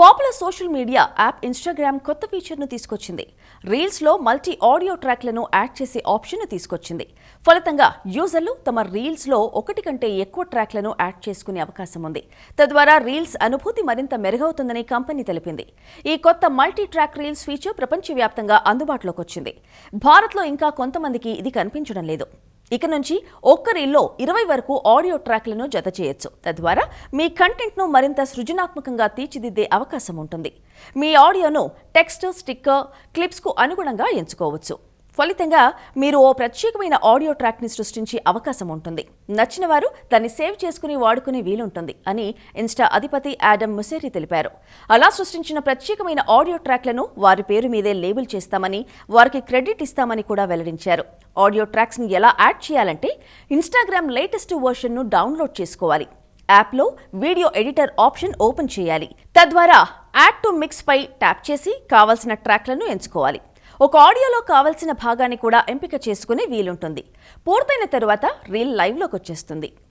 Popular social media app Instagram కొత్త ఫీచర్ను తీసుకొచ్చింది. రీల్స్లో మల్టీ ఆడియో ట్రాక్లను యాడ్ చేసే ఆప్షన్ను తీసుకొచ్చింది. ఫలితంగా యూజర్లు తమ రీల్స్లో ఒకటి కంటే ఎక్కువ ట్రాక్లను యాడ్ చేసుకునే అవకాశం ఉంది. తద్వారా రీల్స్ అనుభూతి మరింత మెరుగవుతుందని కంపెనీ తెలిపింది. ఈ కొత్త మల్టీ ట్రాక్ రీల్స్ ఫీచర్ ప్రపంచవ్యాప్తంగా అందుబాటులోకి వచ్చింది భారత్లో ఇంకా కొంతమందికి ఇది కనిపించడం లేదు. ఇక నుంచి ఒక్కరిల్లో ఇరవై వరకు ఆడియో ట్రాక్లను జత చేయొచ్చు. తద్వారా మీ కంటెంట్ను మరింత సృజనాత్మకంగా తీర్చిదిద్దే అవకాశం ఉంటుంది. మీ ఆడియోను టెక్స్ట్ స్టిక్కర్ క్లిప్స్కు అనుగుణంగా ఎంచుకోవచ్చు. ఫలితంగా మీరు ఓ ప్రత్యేకమైన ఆడియో ట్రాక్ని సృష్టించే అవకాశం ఉంటుంది. నచ్చిన వారు దాన్ని సేవ్ చేసుకుని వాడుకునే వీలుంటుంది అని ఇన్స్టా అధిపతి యాడమ్ ముసేరి తెలిపారు. అలా సృష్టించిన ప్రత్యేకమైన ఆడియో ట్రాక్లను వారి పేరు మీదే లేబుల్ చేస్తామని వారికి క్రెడిట్ ఇస్తామని కూడా వెల్లడించారు. ఆడియో ట్రాక్స్ని ఎలా యాడ్ చేయాలంటే ఇన్స్టాగ్రామ్ లేటెస్ట్ వర్షన్ను డౌన్లోడ్ చేసుకోవాలి. యాప్లో వీడియో ఎడిటర్ ఆప్షన్ ఓపెన్ చేయాలి. తద్వారా యాడ్ టు మిక్స్ పై ట్యాప్ చేసి కావాల్సిన ట్రాక్లను ఎంచుకోవాలి. ఒక ఆడియోలో కావలసిన భాగాన్ని కూడా ఎంపిక చేసుకునే వీలుంటుంది. పూర్తయిన తరువాత రీల్ లైవ్లోకి వచ్చేస్తుంది.